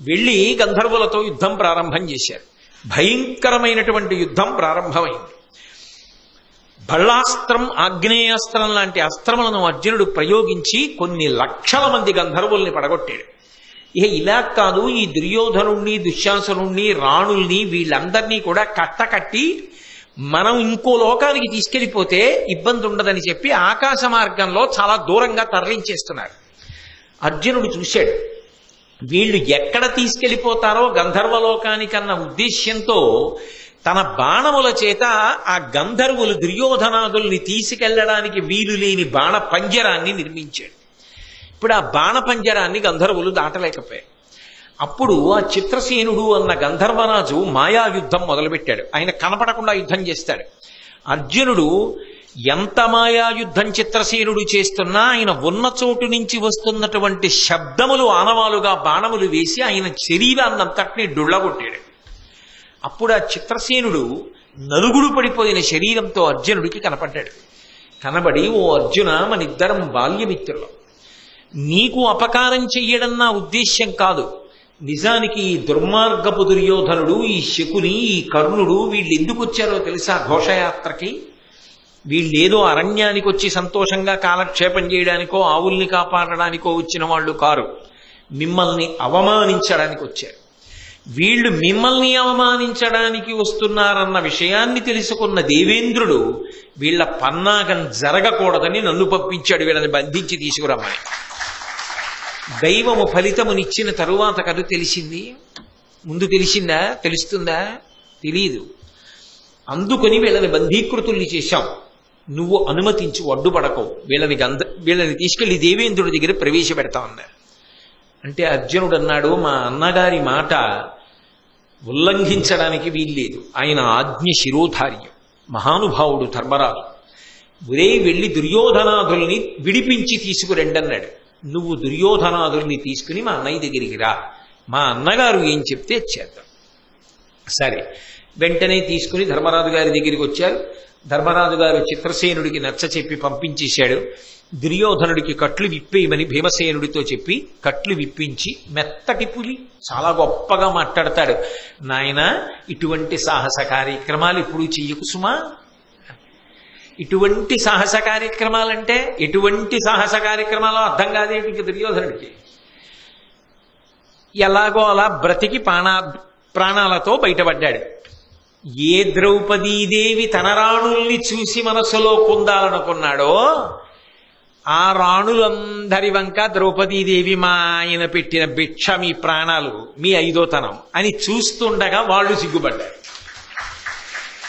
వెళ్ళి గంధర్వులతో యుద్ధం ప్రారంభం చేశారు. భయంకరమైనటువంటి యుద్ధం ప్రారంభమైంది. బళ్ళాస్త్రం ఆగ్నేయాస్త్రం లాంటి అస్త్రములను అర్జునుడు ప్రయోగించి కొన్ని లక్షల మంది గంధర్వుల్ని పడగొట్టాడు. ఇక ఇలా కాదు ఈ దుర్యోధనుణ్ణి దుశ్శాసనుణ్ణి రాణుల్ని వీళ్ళందరినీ కూడా కట్టకట్టి మనం ఇంకో లోకానికి తీసుకెళ్ళిపోతే ఇబ్బంది ఉండదని చెప్పి ఆకాశ మార్గంలో చాలా దూరంగా తరలించేస్తున్నారు. అర్జునుడు చూశాడు. వీళ్ళు ఎక్కడ తీసుకెళ్ళిపోతారో గంధర్వలోకానికన్న ఉద్దేశ్యంతో తన బాణముల చేత ఆ గంధర్వులు దుర్యోధనాదుల్ని తీసుకెళ్ళడానికి వీలు లేని బాణ పంజరాన్ని నిర్మించాడు. ఇప్పుడు ఆ బాణ పంజరాన్ని గంధర్వులు దాటలేకపోయారు. అప్పుడు ఆ చిత్రసేనుడు అన్న గంధర్వరాజు మాయా యుద్ధం మొదలుపెట్టాడు. ఆయన కనపడకుండా యుద్ధం చేస్తాడు. అర్జునుడు ఎంత మాయాయుద్ధం చిత్రసేనుడు చేస్తున్నా ఆయన ఉన్న చోటు నుంచి వస్తున్నటువంటి శబ్దములు ఆనవాలుగా బాణములు వేసి ఆయన శరీరాన్నంతటినీ డుళ్ళగొట్టాడు. అప్పుడు ఆ చిత్రసేనుడు నలుగుడు పడిపోయిన శరీరంతో అర్జునుడికి కనపడ్డాడు. కనబడి ఓ అర్జున మనిద్దరం బాల్యమిత్రులం. నీకు అపకారం చెయ్యడం నా ఉద్దేశ్యం కాదు. నిజానికి ఈ దుర్మార్గపు దుర్యోధనుడు ఈ శకుని ఈ కర్ణుడు వీళ్ళు ఎందుకు వచ్చారో తెలుసా ఘోషయాత్రకి? వీళ్ళేదో అరణ్యానికి వచ్చి సంతోషంగా కాలక్షేపం చేయడానికో ఆవుల్ని కాపాడడానికో వచ్చిన వాళ్ళు కారు. మిమ్మల్ని అవమానించడానికి వచ్చారు వీళ్ళు మిమ్మల్ని అవమానించడానికి వస్తున్నారన్న విషయాన్ని తెలుసుకున్న దేవేంద్రుడు వీళ్ళ పన్నాగం జరగకూడదని నన్ను పంపించాడు వీళ్ళని బంధించి తీసుకురమ్మని. దైవము ఫలితమునిచ్చిన తరువాత కదు తెలిసింది. ముందు తెలిసిందా? తెలుస్తుందా? తెలియదు అందుకని వీళ్ళని బంధీకృతుల్ని చేశాం. నువ్వు అనుమతించి అడ్డుపడకవు. వీళ్ళని గంధ వీళ్ళని తీసుకెళ్ళి దేవేంద్రుడి దగ్గర ప్రవేశపెడతా ఉన్నారు. అంటే అర్జునుడు అన్నాడు మా అన్నగారి మాట ఉల్లంఘించడానికి వీల్లేదు. ఆయన ఆజ్ఞ శిరోధార్యం. మహానుభావుడు ధర్మరాజు. ఒరే వెళ్ళి దుర్యోధనాదుల్ని విడిపించి తీసుకురండి అన్నాడు నువ్వు దుర్యోధనాదుల్ని తీసుకుని మా అన్నయ్య దగ్గరికి రా. మా అన్నగారు ఏం చెప్తే చేద్దాం. సరే. వెంటనే తీసుకుని ధర్మరాజు గారి దగ్గరికి వచ్చారు. ధర్మరాజు గారు చిత్రసేనుడికి నచ్చ చెప్పి పంపించేశాడు. దుర్యోధనుడికి కట్లు విప్పేయమని భీమసేనుడితో చెప్పి కట్లు విప్పించి మెత్తటి పులి చాలా గొప్పగా మాట్లాడతాడు. నాయన ఇటువంటి సాహస కార్యక్రమాలు ఇప్పుడు చెయ్యకు సుమా. ఇటువంటి సాహస కార్యక్రమాలంటే ఎటువంటి సాహస కార్యక్రమాలు అర్థం కాదేంటి ఇంక దుర్యోధనుడికి? ఎలాగో అలా బ్రతికి ప్రాణా ప్రాణాలతో బయటపడ్డాడు. ఏ ద్రౌపదీదేవి తన రాణుల్ని చూసి మనసులో పొందాలనుకున్నాడో ఆ రాణులందరి వంక ద్రౌపదీదేవి మా ఆయన పెట్టిన భిక్ష మీ ప్రాణాలు మీ ఐదోతనం అని చూస్తుండగా వాళ్ళు సిగ్గుపడ్డారు.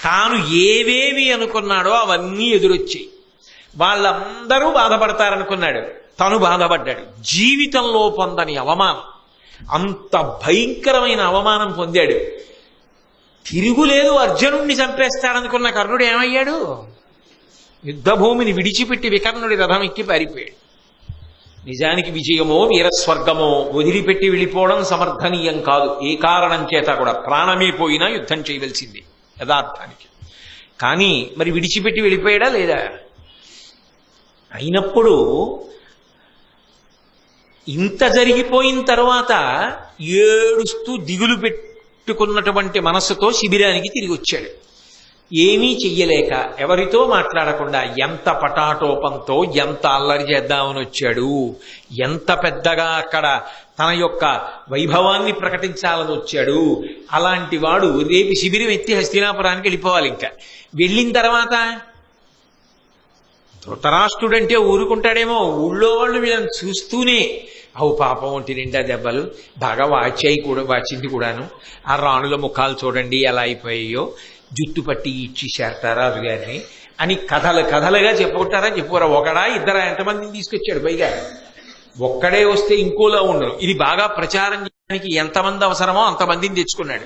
తాను ఏవేవి అనుకున్నాడో అవన్నీ ఎదురొచ్చాయి. వాళ్ళందరూ బాధపడతారనుకున్నాడు. తను బాధపడ్డాడు. జీవితంలో పొందని అవమానం. అంత భయంకరమైన అవమానం పొందాడు. తిరుగులేదు అర్జునుణ్ణి చంపేస్తాడనుకున్న కర్ణుడు ఏమయ్యాడు? యుద్ధభూమిని విడిచిపెట్టి వికర్ణుడి రథం ఎక్కి పారిపోయాడు. నిజానికి విజయమో వీరస్వర్గమో వదిలిపెట్టి వెళ్ళిపోవడం సమర్థనీయం కాదు. ఏ కారణం చేత కూడా ప్రాణమే పోయినా యుద్ధం చేయవలసింది యథార్థానికి. కానీ మరి విడిచిపెట్టి వెళ్ళిపోయాడా లేదా? అయినప్పుడు ఇంత జరిగిపోయిన తర్వాత ఏడుస్తూ దిగులు పెట్టి పెట్టుకున్నటువంటి మనస్సుతో శిబిరానికి తిరిగి వచ్చాడు. ఏమీ చెయ్యలేక ఎవరితో మాట్లాడకుండా ఎంత పటాటోపంతో ఎంత అల్లరి చేద్దామని వచ్చాడు. ఎంత పెద్దగా అక్కడ తన యొక్క వైభవాన్ని ప్రకటించాలని వచ్చాడు. అలాంటి వాడు రేపు శిబిరం ఎత్తి హస్తినాపురానికి వెళ్ళిపోవాలి ఇంకా. వెళ్ళిన తర్వాత ధృతరాష్ట్రుడంటే ఊరుకుంటాడేమో. ఊళ్ళో వాళ్ళు వీళ్ళని చూస్తూనే అవు పాపం ఒంటి నిండా దెబ్బలు. బాగా వాచాయి కూడా వాచింది కూడాను. ఆ రాణుల ముఖాలు చూడండి ఎలా అయిపోయాయో. జుట్టు పట్టి ఇచ్చేశారట రాజు గారిని. అని కథలు కథలుగా చెప్పుకుంటారా చెప్పుకోరా. ఒకడా ఇద్దరా ఎంతమందిని తీసుకొచ్చాడు? పైగా ఒక్కడే వస్తే ఇంకోలా ఉండరు. ఇది బాగా ప్రచారం చేయడానికి ఎంతమంది అవసరమో అంతమందిని తెచ్చుకున్నాడు.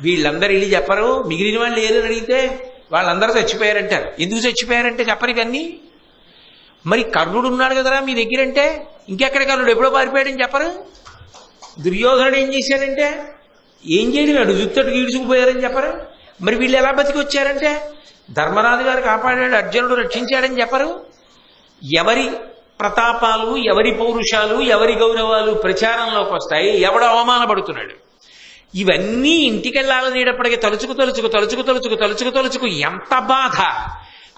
వీళ్ళందరూ వెళ్ళి చెప్పరు. మిగిలిన వాళ్ళు ఏదని అడిగితే వాళ్ళందరూ చచ్చిపోయారంటారు. ఎందుకు చచ్చిపోయారంటే చెప్పరు ఇవన్నీ మరి కర్ణుడు ఉన్నాడు కదరా మీ దగ్గరంటే? ఇంకెక్కడికన్నాడు ఎప్పుడో పారిపోయాడని చెప్పరు? దుర్యోధనుడు ఏం చేశాడంటే ఏం చేయలేడు జుత్తటు ఈడ్చుకుపోయారని చెప్పరు? మరి వీళ్ళు ఎలా బతికి వచ్చారంటే ధర్మరాజు గారు కాపాడాడు అర్జునుడు రక్షించాడని చెప్పరు? ఎవరి ప్రతాపాలు ఎవరి పౌరుషాలు ఎవరి గౌరవాలు ప్రచారంలోకి వస్తాయి? ఎవడు అవమానపడుతున్నాడు? ఇవన్నీ ఇంటికెళ్ళాలనేటప్పటికీ తలుచుకు తలుచుకు తలుచుకు తలుచుకు తలుచుకు తలుచుకు ఎంత బాధ!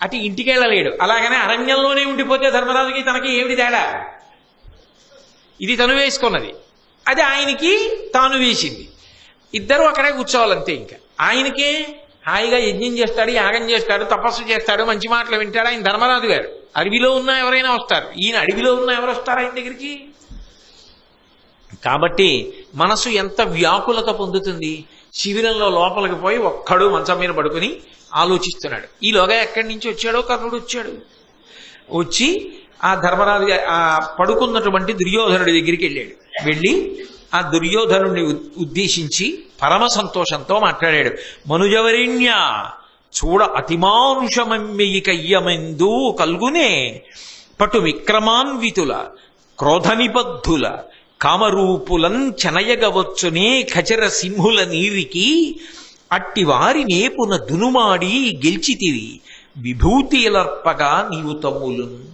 అటు ఇంటికెళ్ళలేడు. అలాగనే అరణ్యంలోనే ఉండిపోతే ధర్మరాజుకి తనకి ఏమిటి తేడా? ఇది తను వేసుకున్నది. అది ఆయనకి తాను వేసింది. ఇద్దరు అక్కడే కూర్చోవాలంతే ఇంకా. ఆయనకే హాయిగా యజ్ఞం చేస్తాడు యాగం చేస్తాడు తపస్సు చేస్తాడు మంచి మాటలు వింటాడు. ఆయన ధర్మరాజు గారు. అడవిలో ఉన్న ఎవరైనా వస్తారు. ఈయన అడవిలో ఉన్న ఎవరు వస్తారు ఆయన దగ్గరికి? కాబట్టి మనసు ఎంత వ్యాకులత పొందుతుంది. శిబిరంలో లోపలికి పోయి ఒక్కడు మంచం మీద పడుకుని ఆలోచిస్తున్నాడు. ఈలోగా ఎక్కడి నుంచి వచ్చాడో కర్ణుడు వచ్చాడు. వచ్చి ఆ ధర్మరాజు ఆ పడుకున్నటువంటి దుర్యోధనుడి దగ్గరికి వెళ్ళాడు. వెళ్ళి ఆ దుర్యోధనుడిని ఉద్దేశించి పరమ సంతోషంతో మాట్లాడాడు. మనుజవరిణ్య చూడ అతిమానుషమమ్మెయికయ్యమెందు కల్గునే పటు విక్రమాన్వితుల క్రోధనిబద్ధుల కామరూపులం చెనయగవచ్చునే ఖచర సింహుల నీరికి అట్టి వారి నేపున దునుమాడి గెలిచితివి విభూతిలర్పగా నీవు తమ్ములు